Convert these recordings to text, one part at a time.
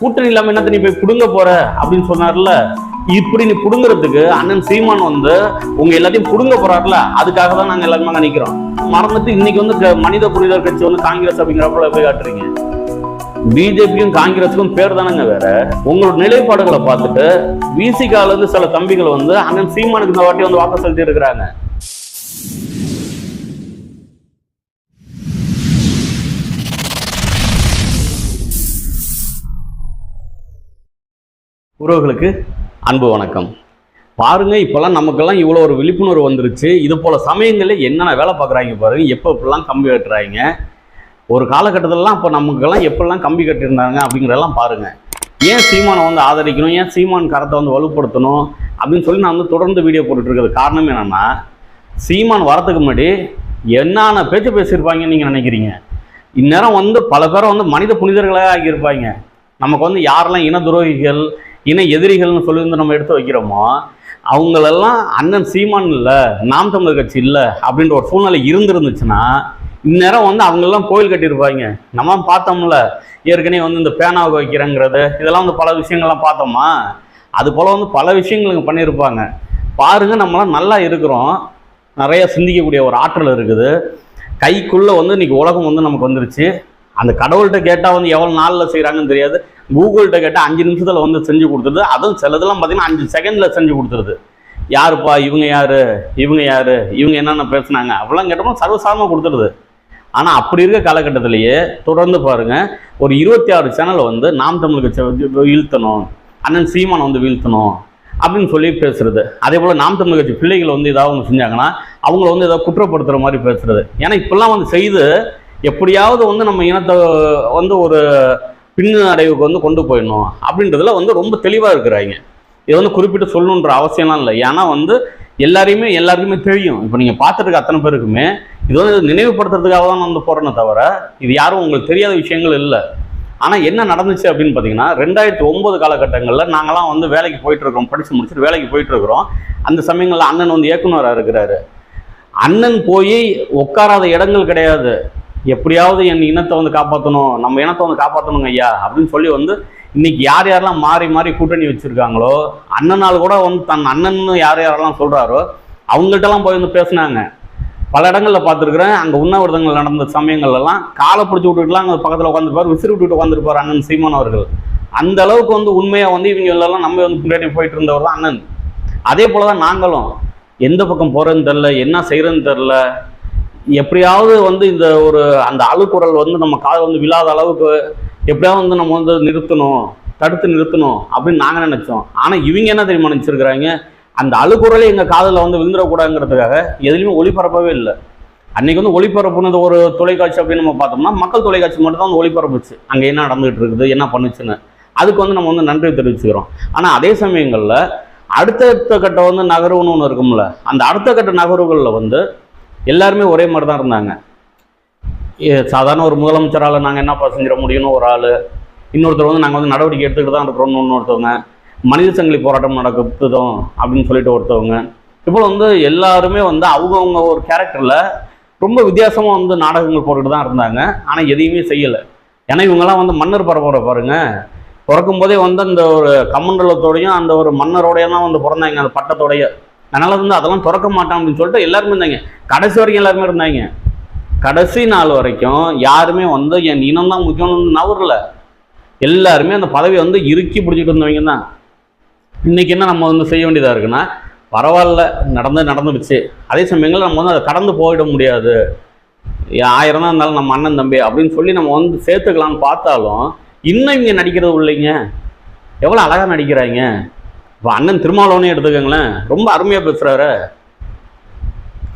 கூட்டணி இல்லாம என்னத்த நீ போய் பிடுங்க போற? அப்படின்னு சொன்னார்ல. இப்படி நீ புடுங்குறதுக்கு அண்ணன் சீமான் வந்து உங்க எல்லாத்தையும் பிடுங்க போறாருல. அதுக்காக தான் நாங்க எல்லாருமே நினைக்கிறோம் மறந்துட்டு இன்னைக்கு வந்து மனித புனிதர் கட்சி வந்து காங்கிரஸ் அப்படிங்கிறப்ப போய் காட்டுறீங்க. பிஜேபியும் காங்கிரஸுக்கும் பேர் தானங்க வேற. உங்களோட நிலைப்பாடுகளை பார்த்துட்டு விசிகால இருந்து சில தம்பிகள் வந்து அண்ணன் சீமானுக்கு இந்த வாட்டி வந்து வாக்கு செலுத்தி இருக்கிறாங்க. உறவுகளுக்கு அன்பு வணக்கம். பாருங்க இப்போல்லாம் நமக்கெல்லாம் இவ்வளோ ஒரு விழிப்புணர்வு வந்துருச்சு. இது போல சமயங்களில் என்னென்ன வேலை பார்க்குறாங்க பாருங்க எப்போ இப்படிலாம் கம்பி கட்டுறாங்க? ஒரு காலகட்டத்திலலாம் இப்போ நமக்கெல்லாம் எப்படிலாம் கம்பி கட்டியிருந்தாங்க அப்படிங்கிறதெல்லாம் பாருங்க. ஏன் சீமானை வந்து ஆதரிக்கணும்? ஏன் சீமான் கரத்தை வந்து வலுப்படுத்தணும்? அப்படின்னு சொல்லி நான் வந்து தொடர்ந்து வீடியோ போட்டுட்டு இருக்கிறது காரணம் என்னென்னா சீமான் வரத்துக்கு முன்னாடி என்னென்ன பேச்சு பேசியிருப்பாங்கன்னு நீங்கள் நினைக்கிறீங்க? இந்நேரம் வந்து பல பேரை வந்து மனித புனிதர்களாக ஆகியிருப்பாங்க நமக்கு வந்து யாரெல்லாம் இன துரோகிகள் இன எதிரிகள்னு சொல்லி வந்து நம்ம எடுத்து வைக்கிறோமோ அவங்களெல்லாம் அண்ணன் சீமான் இல்லை நாம் தமிழர் கட்சி இல்லை அப்படின்ற ஒரு சூழ்நிலை இருந்திருந்துச்சுன்னா இந்நேரம் வந்து அவங்கெல்லாம் கோயில் கட்டியிருப்பாங்க. நம்ம பார்த்தோம்ல ஏற்கனவே வந்து இந்த பேனாவை வைக்கிறேங்கிறது இதெல்லாம் வந்து பல விஷயங்கள்லாம் பார்த்தோமா? அது போல் வந்து பல விஷயங்கள் பண்ணியிருப்பாங்க. பாருங்க நம்மளாம் நல்லா இருக்கிறோம். நிறையா சிந்திக்கக்கூடிய ஒரு ஆற்றல் இருக்குது. கைக்குள்ளே வந்து இன்னைக்கு உலகம் வந்து நமக்கு வந்துருச்சு. அந்த கடவுள்கிட்ட கேட்டால் வந்து எவ்வளோ நாளில் செய்கிறாங்கன்னு தெரியாது. கூகுள்கிட்ட கேட்டால் அஞ்சு நிமிஷத்தில் வந்து செஞ்சு கொடுத்துருது அதுவும் சிலதெல்லாம் பார்த்தீங்கன்னா அஞ்சு செகண்டில் செஞ்சு கொடுத்துருது. யாருப்பா இவங்க யார் இவங்க யார் இவங்க என்னென்ன பேசுனாங்க. அப்படிலாம் கேட்டோம்னா சர்வசாதாரணமாக கொடுத்துருது. ஆனால் அப்படி இருக்க காலகட்டத்திலேயே தொடர்ந்து பாருங்க ஒரு இருபத்தி ஆறு சேனலை வந்து நாம் தமிழுக்கு வீழ்த்தணும். அண்ணன் சீமானை வந்து வீழ்த்தணும் அப்படின்னு சொல்லி பேசுறது. அதே போல் நாம் தமிழ் கட்சி பிள்ளைகள் வந்து ஏதாவது ஒன்று செஞ்சாங்கன்னா அவங்கள வந்து ஏதாவது குற்றப்படுத்துகிற மாதிரி பேசுறது. ஏன்னா இப்பெல்லாம் வந்து செய்து எப்படியாவது வந்து நம்ம இனத்தை வந்து ஒரு பின்னடைவுக்கு வந்து கொண்டு போயிடணும் அப்படின்றதுல வந்து ரொம்ப தெளிவாக இருக்கிறாங்க. இதை வந்து குறிப்பிட்டு சொல்லணுன்ற அவசியம்லாம் இல்லை. ஏன்னா வந்து எல்லாரையுமே எல்லாருக்குமே தெரியும். இப்போ நீங்கள் பார்த்துருக்க அத்தனை பேருக்குமே இது வந்து நினைவுபடுத்துறதுக்காக தான் வந்து போகிறேனே தவிர இது யாரும் உங்களுக்கு தெரியாத விஷயங்கள் இல்லை. ஆனால் என்ன நடந்துச்சு அப்படின்னு பார்த்தீங்கன்னா ரெண்டாயிரத்தி ஒம்பது காலகட்டங்களில் நாங்களாம் வந்து வேலைக்கு போயிட்டுருக்கோம் படித்து முடிச்சுட்டு வேலைக்கு போயிட்டுருக்குறோம். அந்த சமயங்களில் அண்ணன் வந்து இயக்குனராக இருக்கிறாரு. அண்ணன் போய் உட்காராத இடங்கள் கிடையாது. எப்படியாவது என் இனத்தை வந்து காப்பாற்றணும் நம்ம இனத்தை வந்து காப்பாற்றணுங்க ஐயா அப்படின்னு சொல்லி வந்து இன்னைக்கு யார் யாரெல்லாம் மாறி மாறி கூட்டணி வச்சுருக்காங்களோ அண்ணனால் கூட வந்து தன் அண்ணன்னு யார் யாரெல்லாம் சொல்கிறாரோ அவங்கள்ட்டலாம் போய் வந்து பேசுனாங்க. பல இடங்களில் பார்த்துருக்குறேன் அங்கே உண்ணாவிரதங்கள் நடந்த சமயங்கள்லாம் காலை பிடிச்சி விட்டுட்டுலாம் அங்கே பக்கத்தில் உட்காந்துருப்பார் விசிறி விட்டுட்டு உட்காந்துருப்பார் அண்ணன் சீமான் அவர்கள். அந்த அளவுக்கு வந்து உண்மையாக வந்து இவங்க எல்லாம் நம்ம வந்து பின்னாடி போயிட்டு இருந்தவர் தான் அண்ணன். அதே போல தான் நாங்களும். எந்த பக்கம் போகிறேன்னு தெரில என்ன செய்கிறேன்னு தெரில எப்படியாவது வந்து இந்த ஒரு அந்த அழுக்குறல் வந்து நம்ம காது வந்து விழாத அளவுக்கு எப்படியாவது வந்து நம்ம வந்து நிறுத்தணும் தடுத்து நிறுத்தணும் அப்படின்னு நாங்கள் நினச்சோம். ஆனால் இவங்க என்ன தெரியுமா நினச்சிருக்கிறாங்க? அந்த அழுக்குறலே எங்கள் காதில் வந்து விழுந்துடக்கூடாதுங்கிறதுக்காக எதுலேயுமே ஒளிபரப்பவே இல்லை. அன்னைக்கு வந்து ஒளிபரப்புனது ஒரு தொலைக்காட்சி அப்படின்னு நம்ம பார்த்தோம்னா மக்கள் தொலைக்காட்சி மட்டும் தான் வந்து ஒளிபரப்புச்சு. அங்கே என்ன நடந்துகிட்டு இருக்குது என்ன பண்ணுச்சுன்னு. அதுக்கு வந்து நம்ம வந்து நன்றி தெரிவிச்சுக்கிறோம். ஆனால் அதே சமயங்களில் அடுத்தடுத்த கட்ட வந்து நகர்வுன்னு ஒன்று இருக்கும்ல அந்த அடுத்த கட்ட நகர்வுகளில் வந்து எல்லாருமே ஒரே மாதிரி தான் இருந்தாங்க. ஏ, சாதாரண ஒரு முதலமைச்சரால் நாங்கள் என்னப்பா செஞ்சிட முடியும்னு ஒரு ஆள். இன்னொருத்தர் வந்து நாங்கள் வந்து நடவடிக்கை எடுத்துக்கிட்டு தான் இருக்கிறோம்னு இன்னொருத்தவங்க மனித சங்கிலி போராட்டம் நடக்குதும் அப்படின்னு சொல்லிட்டு ஒருத்தவங்க. இப்போ வந்து எல்லாருமே வந்து அவங்கவுங்க ஒரு கேரக்டரில் ரொம்ப வித்தியாசமாக வந்து நாடகங்கள் போட்டுட்டு தான் இருந்தாங்க. ஆனால் எதையுமே செய்யலை. ஏன்னா இவங்கெல்லாம் வந்து மன்னர் பரப்புரை பாருங்க. பிறக்கும் போதே வந்து அந்த ஒரு கமண்டலத்தோடையும் அந்த ஒரு மன்னரோடையும் தான் வந்து பிறந்தாங்க. அந்த பட்டத்தோடைய அதனால வந்து அதெல்லாம் திறக்க மாட்டான் அப்படின்னு சொல்லிட்டு எல்லாருமே இருந்தாங்க. கடைசி வரைக்கும் எல்லாருமே இருந்தாங்க. கடைசி நாள் வரைக்கும் யாருமே வந்து என் இனம் தான் முக்கியம்னு நவரல எல்லாருமே அந்த பதவியை வந்து இறுக்கி பிடிச்சிட்டு இருந்தவங்க தான். இன்னைக்கு என்ன நம்ம வந்து செய்ய வேண்டியதாக இருக்குன்னா பரவாயில்ல நடந்து நடந்துடுச்சு. அதே சமயங்களில் நம்ம வந்து அதை கடந்து போயிட முடியாது. ஆயிரம் தான் இருந்தாலும் நம்ம அண்ணன் தம்பி அப்படின்னு சொல்லி நம்ம வந்து சேர்த்துக்கலாம்னு பார்த்தாலும் இன்னும் இங்கே நடிக்கிறது இல்லைங்க எவ்வளோ அழகாக நடிக்கிறாங்க. இப்போ அண்ணன் திருமாவளவனே எடுத்துக்கோங்களேன். ரொம்ப அருமையாக பேசுகிறாரு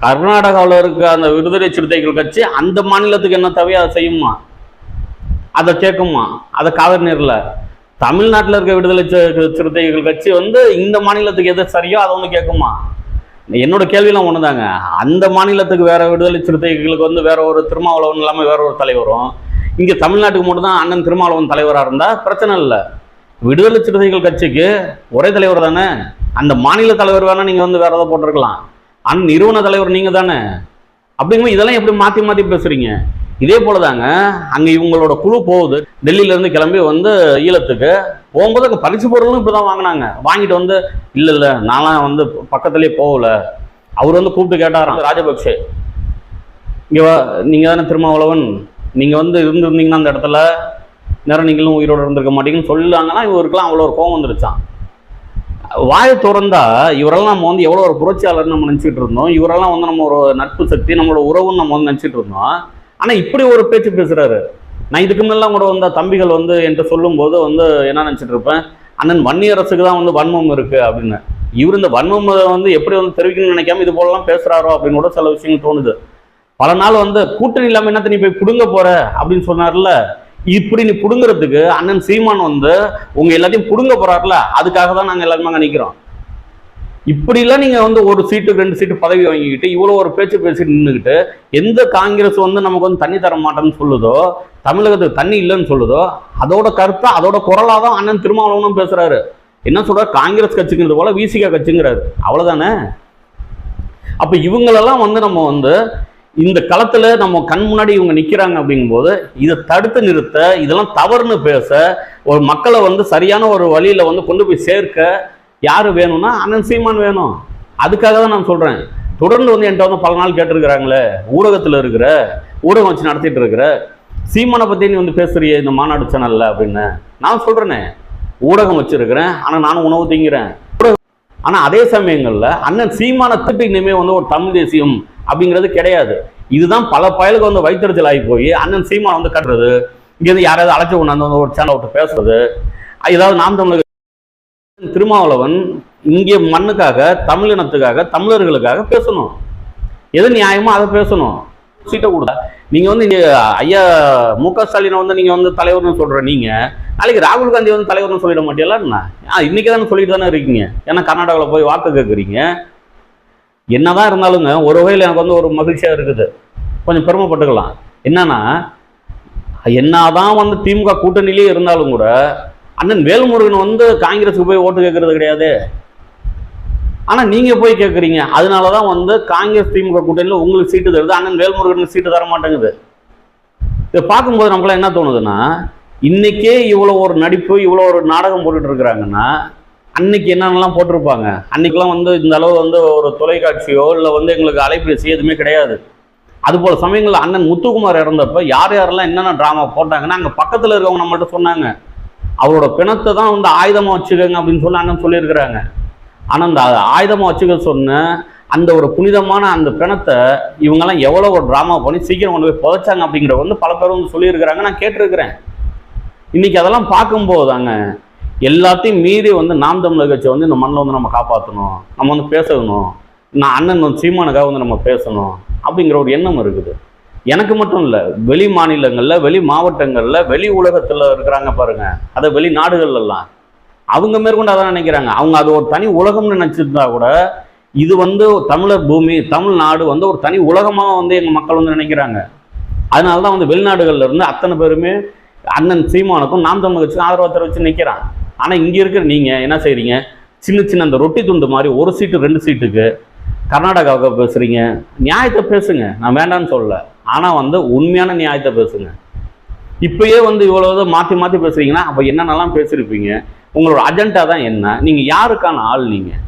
கர்நாடகாவில் இருக்க அந்த விடுதலை சிறுத்தைகள் கட்சி அந்த மாநிலத்துக்கு என்ன தேவையோ அதை செய்யுமா? அதை கேட்குமா? அதை காதல் நேரில். தமிழ்நாட்டில் இருக்க விடுதலை சிறுத்தைகள் கட்சி வந்து இந்த மாநிலத்துக்கு எது சரியோ அதை வந்து கேட்குமா? என்னோட கேள்வியெல்லாம் ஒண்ணுதாங்க. அந்த மாநிலத்துக்கு வேற விடுதலை சிறுத்தைகளுக்கு வந்து வேற ஒரு திருமாவளவன் இல்லாமல் வேற ஒரு தலைவரும் இங்கே தமிழ்நாட்டுக்கு மட்டும்தான் அண்ணன் திருமாவளவன் தலைவராக இருந்தால் பிரச்சனை இல்லை. விடுதலை சிறுத்தைகள் கட்சிக்கு ஒரே தலைவர் தானே? அந்த மாநில தலைவர் வேணா நீங்கள் வந்து வேற ஏதாவது போட்டிருக்கலாம். ஆனால் நிறுவன தலைவர் நீங்கள் தானே? அப்படிங்கும்போது இதெல்லாம் எப்படி மாற்றி மாற்றி பேசுகிறீங்க இதே போலதாங்க அங்கே இவங்களோட குழு போகுது. டெல்லியிலேருந்து கிளம்பி வந்து ஈழத்துக்கு போகும்போது அங்கே பரிசு பொருளும் இப்படிதான் வாங்கினாங்க. வாங்கிட்டு வந்து இல்லை இல்லை நான்லாம் வந்து பக்கத்துலேயே போகல. அவர் வந்து கூப்பிட்டு கேட்டாராம் ராஜபக்ஷே இங்கே நீங்கள் தானே திருமாவளவன்? நீங்கள் வந்து இருந்திருந்தீங்கன்னா அந்த இடத்துல நேரம் நீங்களும் உயிரோடு இருந்திருக்க மாட்டீங்கன்னு சொல்லுவாங்கன்னா இவருக்கெல்லாம் அவ்வளோ ஒரு கோவம் வந்துருச்சான் வாயை திறந்தா இவரெல்லாம் நம்ம வந்து எவ்வளோ ஒரு புரட்சியாளர்னு நம்ம நினச்சிட்டு இருந்தோம். இவரெல்லாம் வந்து நம்ம ஒரு நட்பு சக்தி நம்மளோட உறவுன்னு நம்ம வந்து நினச்சிட்டு இருந்தோம். ஆனால் இப்படி ஒரு பேச்சு பேசுகிறாரு நான் இதுக்கு முன்னெல்லாம் கூட வந்தால் தம்பிகள் வந்து என்கிட்ட சொல்லும்போது வந்து என்ன நினச்சிட்டு இருப்பேன்? அண்ணன் வன்னியரசுக்கு தான் வந்து வன்மம் இருக்குது அப்படின்னு. இவர் இந்த வன்மம் வந்து எப்படி வந்து தெரிவிக்கணும்னு நினைக்காம இது போலலாம் பேசுகிறாரோ அப்படின்னு கூட சில விஷயங்கள் தோணுது. பல நாள் வந்து கூட்டணி இல்லாமல் என்ன நீ போய் கொடுங்க போகிற அப்படின்னு சொன்னார்ல. இப்படி நீ புடுங்குறதுக்கு அண்ணன் சீமான் வந்து உங்க எல்லாத்தையும் புடுங்க போறாருல அதுக்காக தான் நாங்க எல்லாருமே அங்க நிக்கிறோம். இப்படிலாம் நீங்க வந்து ஒரு சீட்டு ரெண்டு சீட்டு பதவி வாங்கிக்கிட்டு இவ்வளவு ஒரு பேச்சு பேசிட்டு நின்றுக்கிட்டு எந்த காங்கிரஸ் வந்து நமக்கு வந்து தண்ணி தர மாட்டேன்னு சொல்லுதோ தமிழகத்துக்கு தண்ணி இல்லைன்னு சொல்லுதோ அதோட கருத்தா அதோட குரலாக தான் அண்ணன் திருமாவளவனும் பேசுறாரு. என்ன சொல்றாரு? காங்கிரஸ் கட்சிங்கிறது போல விசிகா கட்சிங்கிறாரு. அவ்வளவுதானே? அப்ப இவங்களெல்லாம் வந்து நம்ம வந்து இந்த களத்துல நம்ம கண் முன்னாடி இவங்க நிக்கிறாங்க அப்படிங்கும்போது இதை தடுத்து நிறுத்த இதெல்லாம் தவறுன்னு பேச ஒரு மக்களை வந்து சரியான ஒரு வழியில வந்து கொண்டு போய் சேர்க்க யாரு வேணும்னா அண்ணன் சீமான் வேணும். அதுக்காக தான் நான் சொல்றேன். தொடர்ந்து வந்து என்கிட்ட வந்து பல நாள் கேட்டிருக்கிறாங்களே ஊடகத்தில் இருக்கிற ஊடகம் வச்சு நடத்திட்டு இருக்கிற சீமானை பத்தி நீ வந்து பேசுறிய இந்த மாநாடு சேனல்ல அப்படின்னு. நான் சொல்றேனே ஊடகம் வச்சிருக்கிறேன் ஆனா நானும் உணவு திங்கிறேன். ஆனா அதே சமயங்கள்ல அண்ணன் சீமான திட்டு இனிமே வந்து ஒரு தமிழ் தேசியம் அப்படிங்கிறது கிடையாது. இதுதான் பல பயலுக்கு வந்து வைத்தறிச்சல் ஆகி போய் அண்ணன் சீமான் வந்து கட்டுறது இங்கேருந்து யாராவது அழைச்சி கொண்டாந்து வந்து ஒரு சேனல் விட்டு பேசுறது. ஏதாவது நாம் தமிழக திருமாவளவன் இங்கே மண்ணுக்காக தமிழினத்துக்காக தமிழர்களுக்காக பேசணும். எது நியாயமோ அதை பேசணும். சீட்டை கொடுத்தா. நீங்க வந்து இங்க ஐயா மு க ஸ்டாலினை வந்து நீங்க வந்து தலைவர்னு சொல்ற நீங்க நாளைக்கு ராகுல் காந்தி வந்து தலைவர்னு சொல்லிட மாட்டீங்களா என்ன? இன்னைக்கு தானே சொல்லிட்டு தானே இருக்கீங்க. ஏன்னா கர்நாடகாவில் போய் வாக்கு கேட்குறீங்க. என்னதான் இருந்தாலுங்க ஒரு வகையில் எனக்கு வந்து ஒரு மகிழ்ச்சியா இருக்குது. கொஞ்சம் பெருமைப்பட்டுக்கலாம். என்னன்னா என்னதான் வந்து திமுக கூட்டணியிலே இருந்தாலும் கூட அண்ணன் வேல்முருகன் வந்து காங்கிரஸுக்கு போய் ஓட்டு கேட்கறது கிடையாது. ஆனா நீங்க போய் கேட்குறீங்க. அதனால தான் வந்து காங்கிரஸ் திமுக கூட்டணியில் உங்களுக்கு சீட்டு தருது. அண்ணன் வேல்முருகனுக்கு சீட்டு தர மாட்டேங்குது. இதை பார்க்கும்போது நமக்குலாம் என்ன தோணுதுன்னா இன்னைக்கே இவ்வளோ ஒரு நடிப்பு இவ்வளோ ஒரு நாடகம் போட்டுட்டு இருக்கிறாங்கன்னா அன்னைக்கு என்னென்னலாம் போட்டிருப்பாங்க? அன்னைக்கெல்லாம் வந்து இந்த அளவு வந்து ஒரு தொலைக்காட்சியோ இல்லை வந்து எங்களுக்கு அலைபேசி எதுவுமே கிடையாது. அதுபோல் சமயங்களில் அண்ணன் முத்துக்குமார் இறந்தப்போ யார் யாரெல்லாம் என்னென்ன ட்ராமா போட்டாங்கன்னா அங்கே பக்கத்தில் இருக்கவங்க நம்மள்ட்ட சொன்னாங்க. அவரோட பிணத்தை தான் வந்து ஆயுதமாக வச்சுக்கோங்க அப்படின்னு சொல்லி அண்ணன் சொல்லியிருக்கிறாங்க. ஆனால் அந்த ஆயுதமாக வச்சுக்க சொன்ன அந்த ஒரு புனிதமான அந்த பிணத்தை இவங்கெல்லாம் எவ்வளோ ஒரு ட்ராமா பண்ணி சீக்கிரம் கொண்டு போய் புதைச்சாங்க அப்படிங்கிற வந்து பல பேர் வந்து சொல்லியிருக்கிறாங்க. நான் கேட்டிருக்கிறேன். இன்றைக்கி அதெல்லாம் பார்க்கும்போது தாங்க எல்லாத்தையும் மீறி வந்து நாம் தமிழர் கட்சி வந்து இந்த மண்ணில் வந்து நம்ம காப்பாற்றணும் நம்ம வந்து பேசணும். நான் அண்ணன் வந்து சீமானுக்காக வந்து நம்ம பேசணும் அப்படிங்கிற ஒரு எண்ணம் இருக்குது. எனக்கு மட்டும் இல்லை வெளி மாநிலங்களில் வெளி மாவட்டங்களில் வெளி உலகத்தில் இருக்கிறாங்க பாருங்க. அதை வெளி நாடுகள்லாம் அவங்க மேற்கொண்டு அதான் நினைக்கிறாங்க. அவங்க அது ஒரு தனி உலகம்னு நினச்சிருந்தா கூட இது வந்து தமிழர் பூமி தமிழ்நாடு வந்து ஒரு தனி உலகமாக வந்து எங்கள் மக்கள் வந்து நினைக்கிறாங்க. அதனால தான் வந்து வெளிநாடுகளில் இருந்து அத்தனை பேருமே அண்ணன் சீமானுக்கும் நாம் தமிழ் கட்சிக்கும் ஆதரவு தெரிவித்து நிற்கிறான் ஆனால் இங்கே இருக்கிற நீங்கள் என்ன செய்கிறீங்க சின்ன சின்ன அந்த ரொட்டி துண்டு மாதிரி ஒரு சீட்டு ரெண்டு சீட்டுக்கு கர்நாடகாவுக்கு பேசுகிறீங்க நியாயத்தை பேசுங்க. நான் வேண்டாம்னு சொல்லலை. ஆனால் வந்து உண்மையான நியாயத்தை பேசுங்க. இப்பயே வந்து இவ்வளவு மாற்றி மாற்றி பேசுறீங்கன்னா அப்போ என்னென்னலாம் பேசியிருப்பீங்க? உங்களோட அஜெண்டா தான் என்ன? நீங்கள் யாருக்கான ஆள் நீங்கள்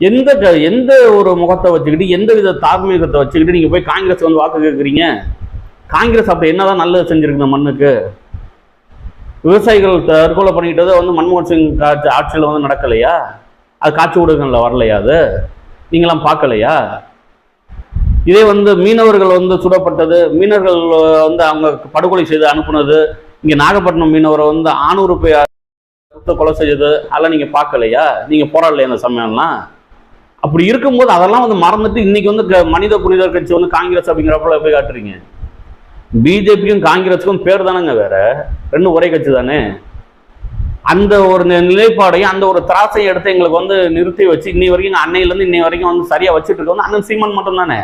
எந்த க- எந்த ஒரு முகத்தை வச்சுக்கிட்டு எந்த வித தார்மீகத்தை வச்சுக்கிட்டு நீங்கள் போய் காங்கிரஸ் வந்து வாக்கு கேட்குறீங்க காங்கிரஸ் அப்போ என்னதான் நல்லது செஞ்சிருக்கு இந்த மண்ணுக்கு? விவசாயிகள் தற்கொலை பண்ணிக்கிட்டது வந்து மன்மோகன் சிங் காட்சி ஆட்சியில் வந்து நடக்கலையா? அது காட்சி ஊடகங்களில் வரலையா அது? நீங்களாம் பார்க்கலையா? இதே வந்து மீனவர்கள் வந்து சுடப்பட்டது மீனவர்கள் வந்து அவங்க படுகொலை செய்து அனுப்புனது இங்கே நாகப்பட்டினம் மீனவரை வந்து ஆணூறு போய் கொலை செய்தது அதெல்லாம் நீங்கள் பார்க்கலையா? நீங்கள் போராடலையா அந்த சமயம்லாம்? அப்படி இருக்கும்போது அதெல்லாம் வந்து மறந்துட்டு இன்னைக்கு வந்து க- மனித புனிதர் கட்சி வந்து காங்கிரஸ் அப்படிங்கிறப்ப போய் காட்டுறீங்க. பிஜேபிக்கும் காங்கிரஸுக்கும் பேர் தானேங்க வேற? ரெண்டும் ஒரே கட்சி தானே அந்த ஒரு நிலைப்பாடையும் அந்த ஒரு திராசையும் எடுத்து எங்களுக்கு வந்து நிறுத்தி வச்சு இன்னி வரைக்கும் அன்னையிலேருந்து இன்னை வரைக்கும் வந்து சரியா வச்சுட்டு இருக்கோம் அண்ணன் சீமான் மட்டும் தானே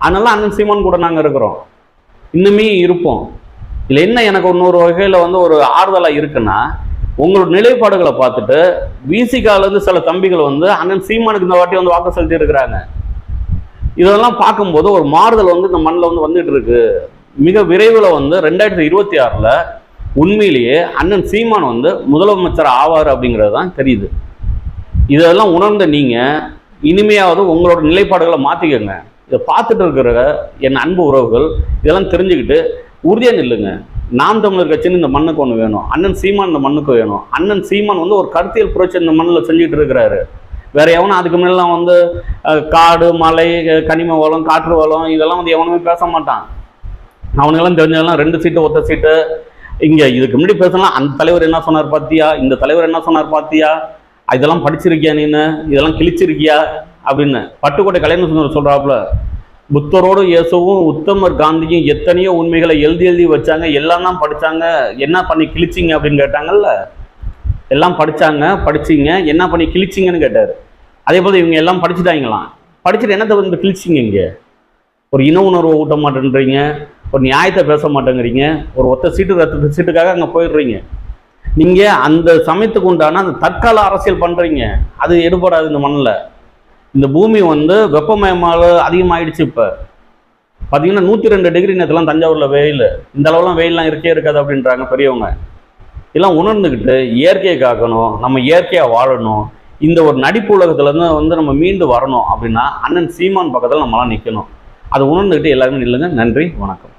அதனால அண்ணன் சீமான் கூட நாங்கள் இருக்கிறோம். இன்னுமே இருப்போம். இதில் என்ன எனக்கு இன்னொரு வகையில் வந்து ஒரு ஆறுதலாக இருக்குன்னா உங்களோட நிலைப்பாடுகளை பார்த்துட்டு விசிகால இருந்து சில தம்பிகள் வந்து அண்ணன் சீமானுக்கு இந்த வாட்டி வந்து வாக்கு செலுத்தி இருக்கிறாங்க இதெல்லாம் பார்க்கும்போது ஒரு மாறுதல் வந்து இந்த மண்ணில் வந்து வந்துட்டு இருக்கு. மிக விரைவில் வந்து ரெண்டாயிரத்தி இருபத்தி ஆறில் உண்மையிலேயே அண்ணன் சீமான் வந்து முதலமைச்சர் ஆவார் அப்படிங்கிறது தான் தெரியுது. இதெல்லாம் உணர்ந்த நீங்கள் இனிமையாவது உங்களோட நிலைப்பாடுகளை மாற்றிக்கோங்க இதை பார்த்துட்டு இருக்கிற என் அன்பு உறவுகள் இதெல்லாம் தெரிஞ்சுக்கிட்டு உறுதியாக நில்லுங்க. நாம் தமிழர் கட்சின்னு இந்த மண்ணுக்கு ஒன்று வேணும். அண்ணன் சீமான் இந்த மண்ணுக்கு வேணும். அண்ணன் சீமான் வந்து ஒரு கருத்தியல் புரட்சி இந்த மண்ணில் செஞ்சுட்டு இருக்கிறாரு. வேற எவனும் அதுக்கு முன்னெல்லாம் வந்து காடு மலை கனிம வளம் காற்று வளம் இதெல்லாம் வந்து எவனுமே பேச மாட்டான். அவனுங்கெல்லாம் தெரிஞ்சதெல்லாம் ரெண்டு சீட்டு ஒத்த சீட்டு இங்கே இதுக்கு முன்னாடி பேசலாம் அந்த தலைவர் என்ன சொன்னார் பார்த்தியா இந்த தலைவர் என்ன சொன்னார் பார்த்தியா இதெல்லாம் படிச்சிருக்கியா நீனு இதெல்லாம் கிழிச்சிருக்கியா? அப்படின்னு பட்டுக்கோட்டை கலைஞர் சுந்தரம் சொல்கிறாப்புல புத்தரோடு இயேசுவும் உத்தமர் காந்தியும் எத்தனையோ உண்மைகளை எழுதி எழுதி வச்சாங்க. எல்லாம் தான் படிச்சாங்க. என்ன பண்ணி கிழிச்சிங்க அப்படின்னு கேட்டாங்கல்ல? எல்லாம் படித்தாங்க படிச்சீங்க. என்ன பண்ணி கிழிச்சிங்கன்னு கேட்டார். அதே போல் இவங்க எல்லாம் படிச்சுட்டாங்களாம். படிச்சுட்டு என்னத்தை வந்து கிழிச்சிங்க இங்கே? ஒரு இன உணர்வை ஊட்ட மாட்டேன்றீங்க ஒரு நியாயத்தை பேச மாட்டேங்கிறீங்க ஒரு ஒத்த சீட்டு ரத்த சீட்டுக்காக அங்கே போயிடுறீங்க. நீங்கள் அந்த சமயத்துக்கு உண்டான அந்த தற்கால அரசியல் பண்ணுறீங்க அது எடுபடாது இந்த மண்ணில். இந்த பூமி வந்து வெப்பமயமாக அதிகமாகிடுச்சு இப்போ. பார்த்தீங்கன்னா நூற்றி ரெண்டு டிகிரி நேரத்துலாம் தஞ்சாவூரில் வெயில். இந்த அளவுலாம் வெயில்லாம் இருக்கே இருக்காது அப்படின்றாங்க பெரியவங்க. இதெல்லாம் உணர்ந்துக்கிட்டு இயற்கையை காக்கணும் நம்ம இயற்கையாக வாழணும். இந்த ஒரு நடிப்பு உலகத்துலேருந்து வந்து நம்ம மீண்டு வரணும் அப்படின்னா அண்ணன் சீமான் பக்கத்தில் நம்மளாம் நிற்கணும் அதை உணர்ந்துக்கிட்டு எல்லாருமே நில்லுங்க. நன்றி வணக்கம்.